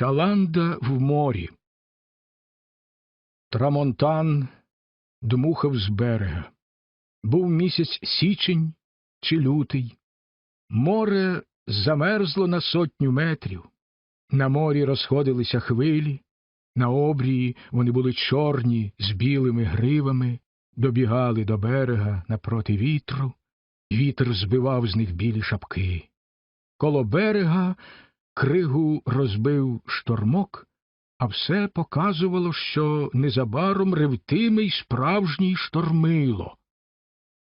Шаланда в морі. Трамонтан дмухав з берега. Був місяць січень чи лютий. Море замерзло на сотню метрів. На морі розходилися хвилі, на обрії вони були чорні з білими гривами, добігали до берега напроти вітру, вітер збивав з них білі шапки. Коло берега кригу розбив штормок, а все показувало, що незабаром ревтиме й справжній штормило.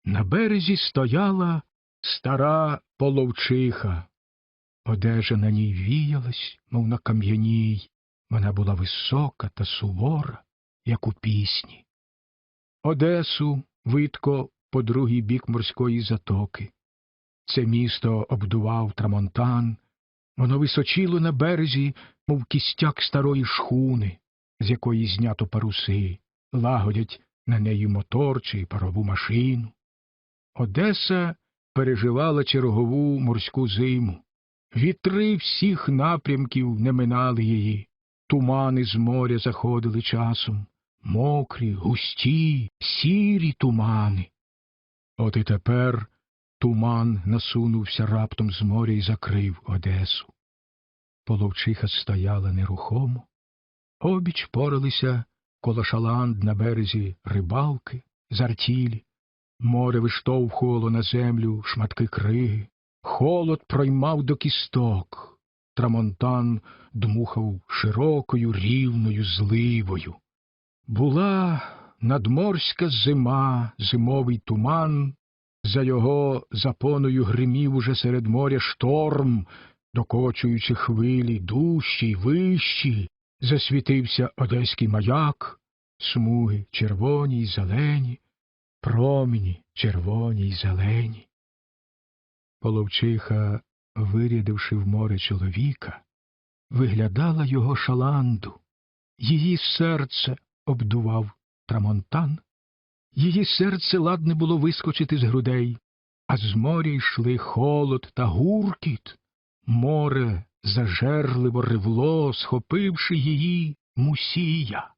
На березі стояла стара половчиха. Одежа на ній віялась, мов на кам'яній. Вона була висока та сувора, як у пісні. Одесу видко по другий бік морської затоки. Це місто обдував трамонтан, воно височило на березі, мов кістяк старої шхуни, з якої знято паруси, лагодять на неї мотор чи парову машину. Одеса переживала чергову морську зиму. Вітри всіх напрямків не минали її, тумани з моря заходили часом, мокрі, густі, сірі тумани. От і тепер туман насунувся раптом з моря і закрив Одесу. Половчиха стояла нерухомо, обіч поралися коло шаланд на березі рибалки, зартілі, море виштовхувало на землю шматки криги, холод проймав до кісток, трамонтан дмухав широкою рівною зливою. Була надморська зима, зимовий туман, за його запоною гримів уже серед моря шторм, докочуючи хвилі дужчі й вищі, засвітився одеський маяк, смуги червоні й зелені, промені червоні й зелені. Половчиха, вирядивши в море чоловіка, виглядала його шаланду, її серце обдував трамонтан, її серце ладне було вискочити з грудей, а з моря йшли холод та гуркіт. Море зажерливо ревло, схопивши її мусія.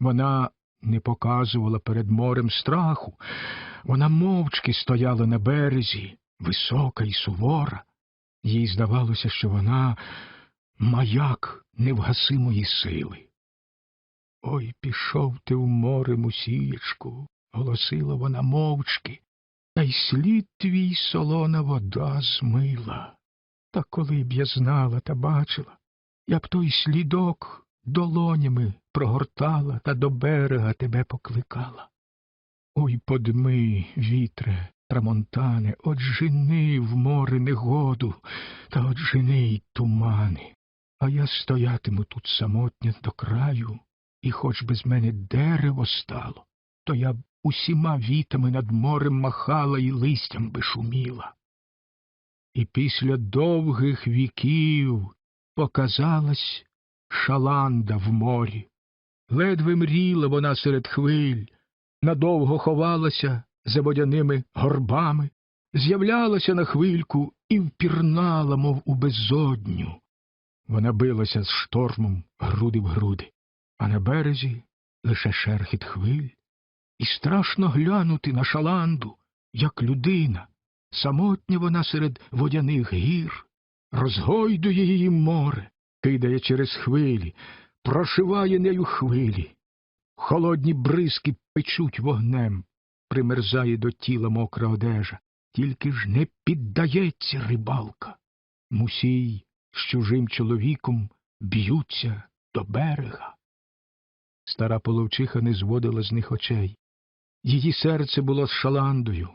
Вона не показувала перед морем страху, вона мовчки стояла на березі, висока й сувора. Їй здавалося, що вона маяк невгасимої сили. Ой, пішов ти в море, мусієчку, голосила вона мовчки, та й слід твій солона вода змила. Та коли б я знала та бачила, я б той слідок долонями прогортала та до берега тебе покликала. Ой, подми, вітре, трамонтане, от жени в море негоду, та от жени й тумани. А я стоятиму тут самотня до краю, і хоч би з мене дерево стало, то я б усіма вітами над морем махала і листям би шуміла. І після довгих віків показалась шаланда в морі. Ледве мріла вона серед хвиль, надовго ховалася за водяними горбами, з'являлася на хвильку і впірнала, мов у безодню. Вона билася з штормом груди в груди, а на березі лише шерхіт хвиль, і страшно глянути на шаланду, як людина. Самотня вона серед водяних гір, розгойдує її море, кидає через хвилі, прошиває нею хвилі. Холодні бризки печуть вогнем, примерзає до тіла мокра одежа, тільки ж не піддається рибалка. Мусій з чужим чоловіком б'ються до берега. Стара половчиха не зводила з них очей. Її серце було з шаландою.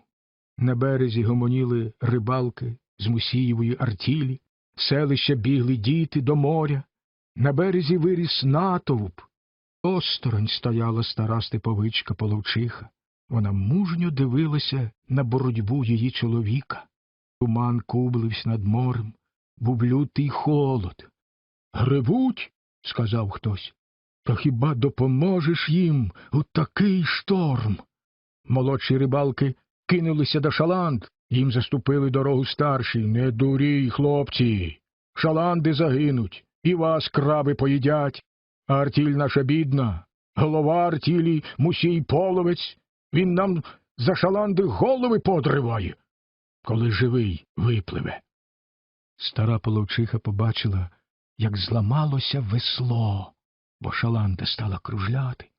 На березі гомоніли рибалки з Мусієвої артілі, селища бігли діти до моря, на березі виріс натовп. Осторонь стояла стара степовичка половчиха. Вона мужньо дивилася на боротьбу її чоловіка. Туман кублився над морем, був лютий холод. Гребуть, сказав хтось. То хіба допоможеш їм у такий шторм? Молодші рибалки кинулися до шаланд, їм заступили дорогу старші. Не дурій, хлопці. Шаланди загинуть. і вас краби поїдять. А артіль наша бідна, голова артілі мусій половець, він нам за шаланди голови подриває, коли живий випливе. Стара половчиха побачила, як зламалося весло, бо шаланда стала кружляти.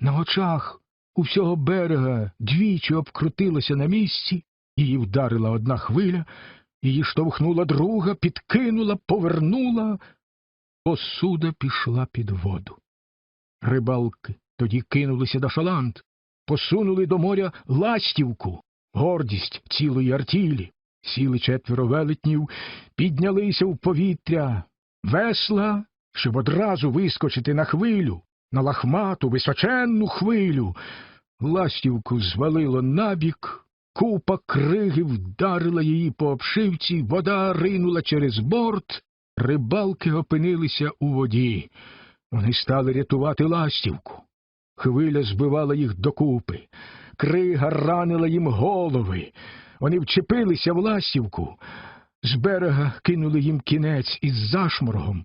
На очах у всього берега двічі обкрутилася на місці, її вдарила одна хвиля, її штовхнула друга, підкинула, повернула. Посуда пішла під воду. Рибалки тоді кинулися до шаланд, посунули до моря ластівку, гордість цілої артілі. Сіли четверо велетнів, піднялися в повітря, весла, щоб одразу вискочити на хвилю, на лахмату, височенну хвилю. Ластівку звалило набік, купа криги вдарила її по обшивці, вода ринула через борт, рибалки опинилися у воді. Вони стали рятувати ластівку. Хвиля збивала їх докупи, крига ранила їм голови. Вони вчепилися в ластівку. З берега кинули їм кінець із зашморгом.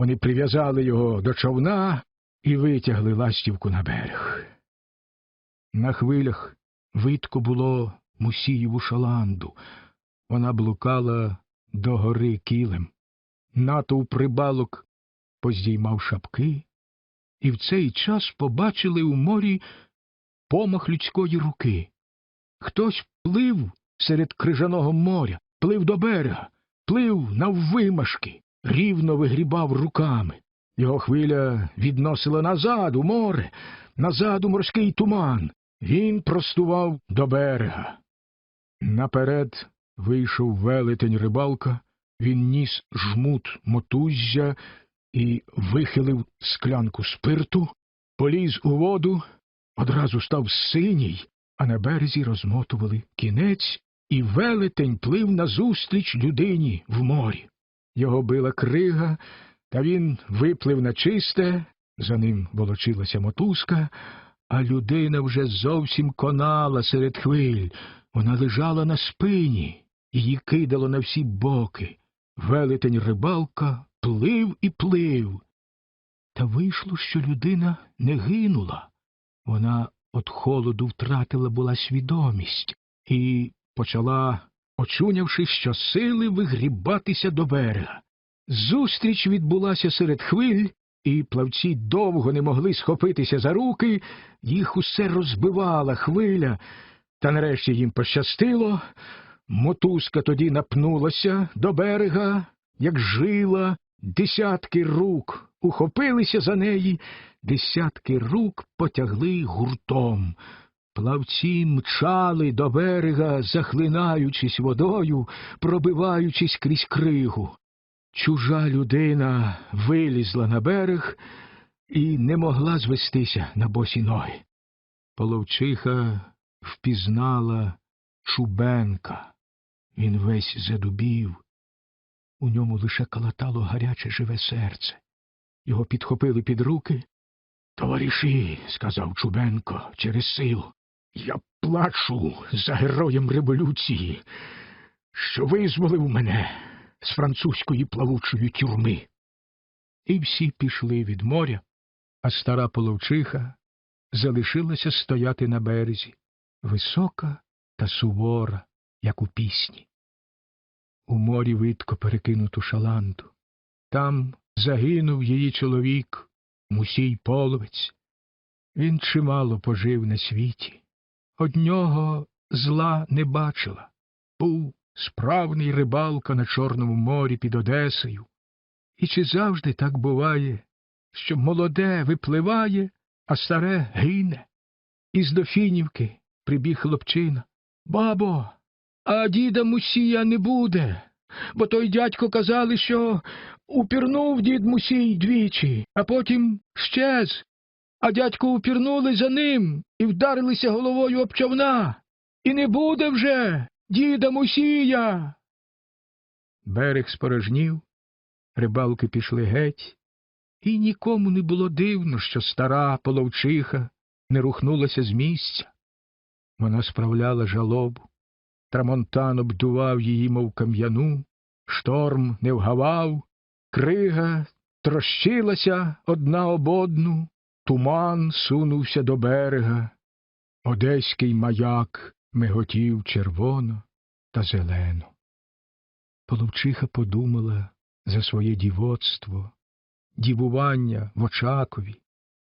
Вони прив'язали його до човна і витягли ластівку на берег. На хвилях видко було Мусієву шаланду. Вона блукала до гори кілем. Натовп рибалок поздіймав шапки, і в цей час побачили у морі помах людської руки. Хтось плив серед крижаного моря, плив до берега, плив наввимашки, рівно вигрібав руками. Його хвиля відносила назад у море, назад у морський туман. Він простував до берега. Наперед вийшов велетень рибалка, він ніс жмут мотуззя і вихилив склянку спирту, поліз у воду, одразу став синій, а на березі розмотували кінець, і велетень плив назустріч людині в морі. Його била крига, та він виплив на чисте, за ним волочилася мотузка, а людина вже зовсім конала серед хвиль. Вона лежала на спині, її кидало на всі боки. Велетень рибалка плив і плив. Та вийшло, що людина не гинула. Вона от холоду втратила була свідомість і почала, очунявши, що сили вигрібатися до берега. Зустріч відбулася серед хвиль, і плавці довго не могли схопитися за руки, їх усе розбивала хвиля, та нарешті їм пощастило. Мотузка тоді напнулася до берега, як жила, десятки рук ухопилися за неї, десятки рук потягли гуртом. Плавці мчали до берега, захлинаючись водою, пробиваючись крізь кригу. Чужа людина вилізла на берег і не могла звестися на босі ноги. Половчиха впізнала Чубенка. Він весь задубів. У ньому лише калатало гаряче живе серце. Його підхопили під руки. Товариші, сказав Чубенко через силу, я плачу за героєм революції, що визволив мене з французької плавучої тюрми. І всі пішли від моря, а стара половчиха залишилася стояти на березі, висока та сувора, як у пісні. У морі видко перекинуту шаланду. Там загинув її чоловік, мусій половець. Він чимало пожив на світі. Од нього зла не бачила. Був справний рибалка на Чорному морі під Одесою. І чи завжди так буває, що молоде випливає, а старе гине? Із Дофінівки прибіг хлопчина. Бабо, а діда Мусія не буде, бо той дядько казали, що упірнув дід Мусій двічі, а потім щез. А дядько упірнули за ним і вдарилися головою об човна. І не буде вже діда Мусія. Берег спорожнів, рибалки пішли геть, і нікому не було дивно, що стара половчиха не рухнулася з місця. Вона справляла жалобу. Трамонтан обдував її, мов кам'яну, шторм не вгавав, крига трощилася одна об одну, туман сунувся до берега. Одеський маяк миготів червоно та зелено. Половчиха подумала за своє дівоцтво, дівування в Очакові.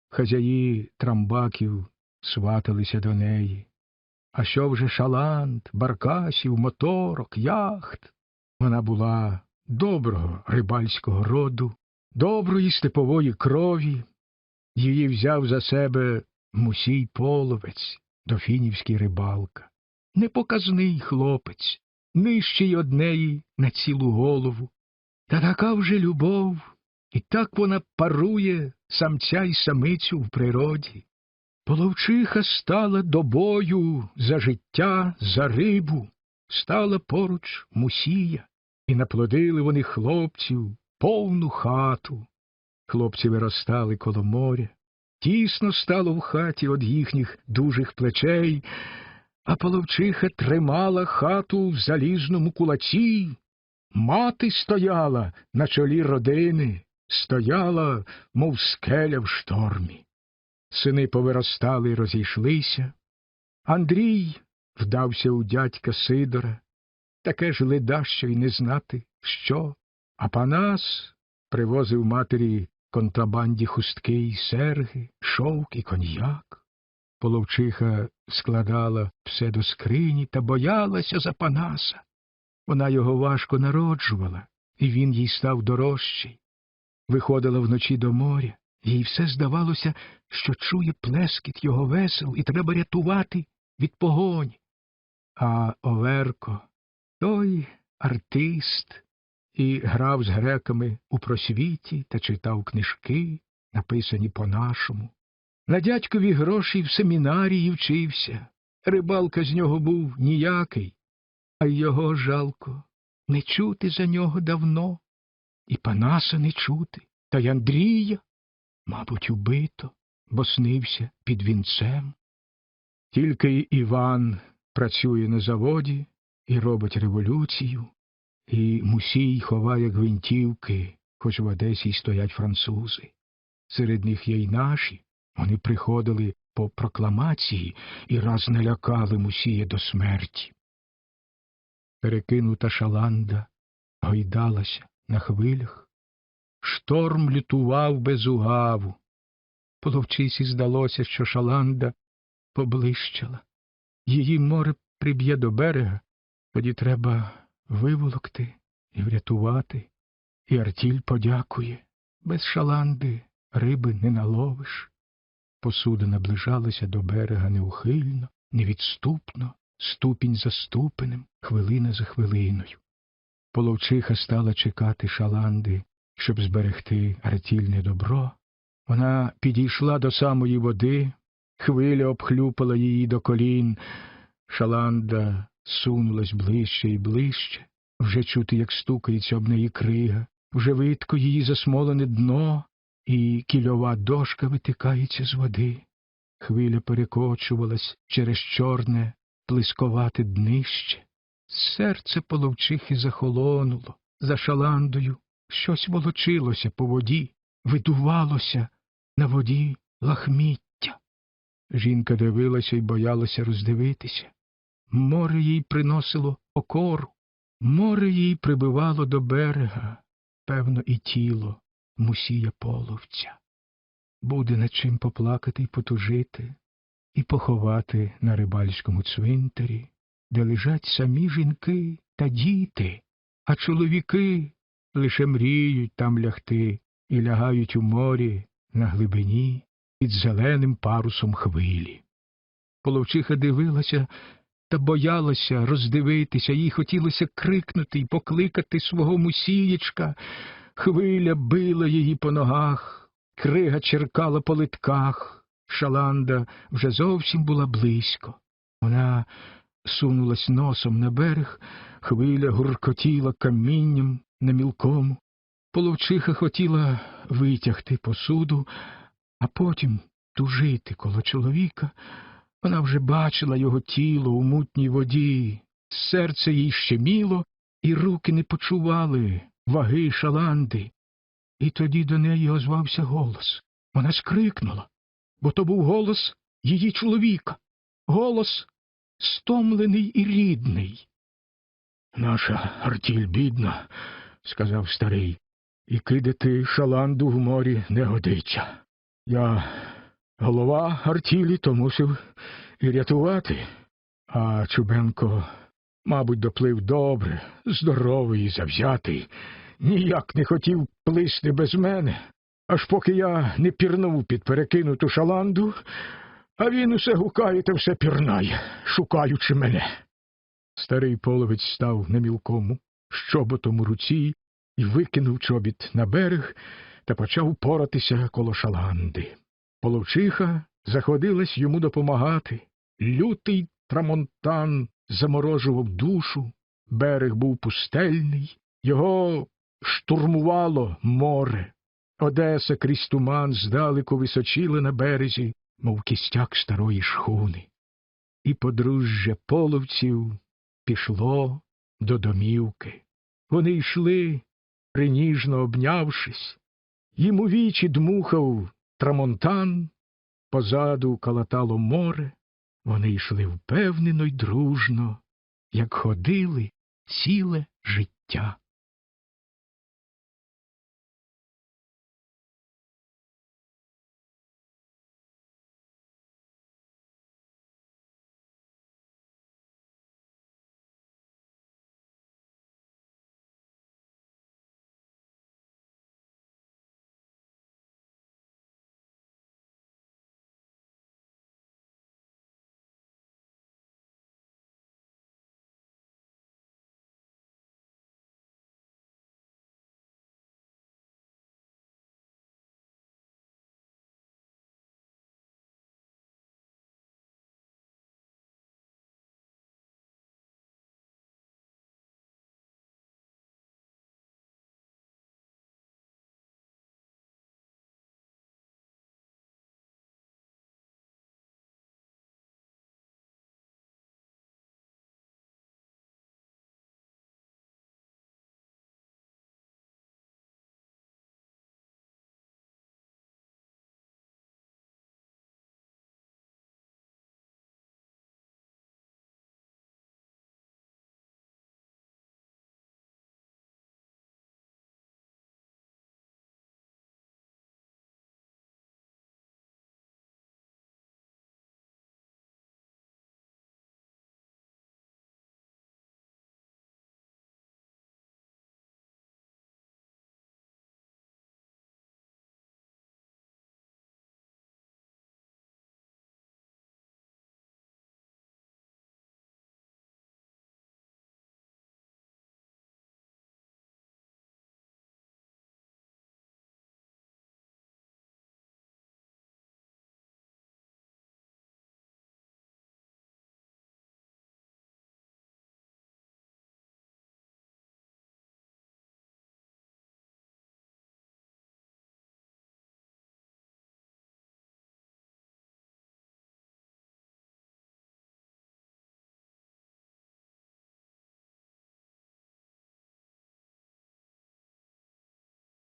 Хазяї трамбаків сваталися до неї. А що вже шалант, баркасів, моторок, яхт? Вона була доброго рибальського роду, доброї степової крові. Її взяв за себе мусій половець, дофінівський рибалка. Непоказний хлопець, нижчий однеї на цілу голову. Та така вже любов, і так вона парує самця й самицю в природі. Половчиха стала до бою за життя, за рибу, стала поруч мусія, і наплодили вони хлопців повну хату. Хлопці виростали коло моря, тісно стало в хаті од їхніх дужих плечей, а половчиха тримала хату в залізному кулаці. Мати стояла на чолі родини, стояла, мов скеля в штормі. Сини повиростали й розійшлися. Андрій вдався у дядька Сидора, таке ж ледащо й не знати, що. А Панас привозив матері контрабанді хустки й серги, шовк і коньяк. Половчиха складала все до скрині та боялася за Панаса. Вона його важко народжувала, і він їй став дорожчий. Виходила вночі до моря, їй все здавалося, що чує плескіт його весел і треба рятувати від погонь. А Оверко, той артист, і грав з греками у просвіті та читав книжки, написані по-нашому. На дядькові гроші в семінарії вчився. Рибалка з нього був ніякий, а його жалко. Не чути за нього давно, і Панаса не чути, та й Андрія, мабуть, убито, бо снився під вінцем. Тільки Іван працює на заводі і робить революцію, і Мусій ховає гвинтівки, хоч в Одесі й стоять французи. Серед них є й наші. Вони приходили по прокламації і раз налякали Мусія до смерті. Перекинута шаланда гойдалася на хвилях. Шторм лютував без угаву. Половчисі здалося, що шаланда поблищала. Її море приб'є до берега, тоді треба виволокти і врятувати. І Артіль подякує. Без шаланди риби не наловиш. Посуда наближалася до берега неухильно, невідступно, ступінь за ступенем, хвилина за хвилиною. Половчиха стала чекати шаланди, щоб зберегти артільне добро. Вона підійшла до самої води, хвиля обхлюпала її до колін. Шаланда сунулась ближче і ближче, вже чути, як стукається об неї крига, вже видко її засмолене дно, і кільова дошка витикається з води. Хвиля перекочувалась через чорне, плисковате днище. Серце половчихи захолонуло, за шаландою щось волочилося по воді, видувалося на воді лахміття. Жінка дивилася і боялася роздивитися. Море їй приносило окору, море їй прибивало до берега, певно, і тіло мусія половця. Буде над чим поплакати й потужити, і поховати на рибальському цвинтарі, де лежать самі жінки та діти, а чоловіки лише мріють там лягти і лягають у морі на глибині під зеленим парусом хвилі. Половчиха дивилася та боялася роздивитися, їй хотілося крикнути й покликати свого мусієчка. Хвиля била її по ногах, крига черкала по литках, шаланда вже зовсім була близько. Вона сунулась носом на берег, хвиля гуркотіла камінням на мілкому. Половчиха хотіла витягти посуду, а потім тужити коло чоловіка. Вона вже бачила його тіло у мутній воді, серце їй щеміло, і руки не почували ваги шаланди. І тоді до неї озвався голос. Вона скрикнула, бо то був голос її чоловіка, голос стомлений і рідний. Наша артіль бідна, сказав старий, і кидати шаланду в морі не годиться. Я голова артілі, то мусив і рятувати. А Чубенко, мабуть, доплив добре, здоровий і завзятий, ніяк не хотів плисти без мене, аж поки я не пірнув під перекинуту шаланду, а він усе гукає та все пірнає, шукаючи мене. Старий половець став на мілкому, щоботом у руці, і викинув чобіт на берег та почав поратися коло шаланди. Половчиха заходилась йому допомагати. Лютий трамонтан заморожував душу, берег був пустельний, його штурмувало море. Одеса крізь туман здалеку височила на березі, мов кістяк старої шхуни. І подружжя половців пішло до домівки. Вони йшли, приніжно обнявшись. Їм у вічі дмухав трамонтан, позаду калатало море. Вони йшли впевнено й дружно, як ходили ціле життя.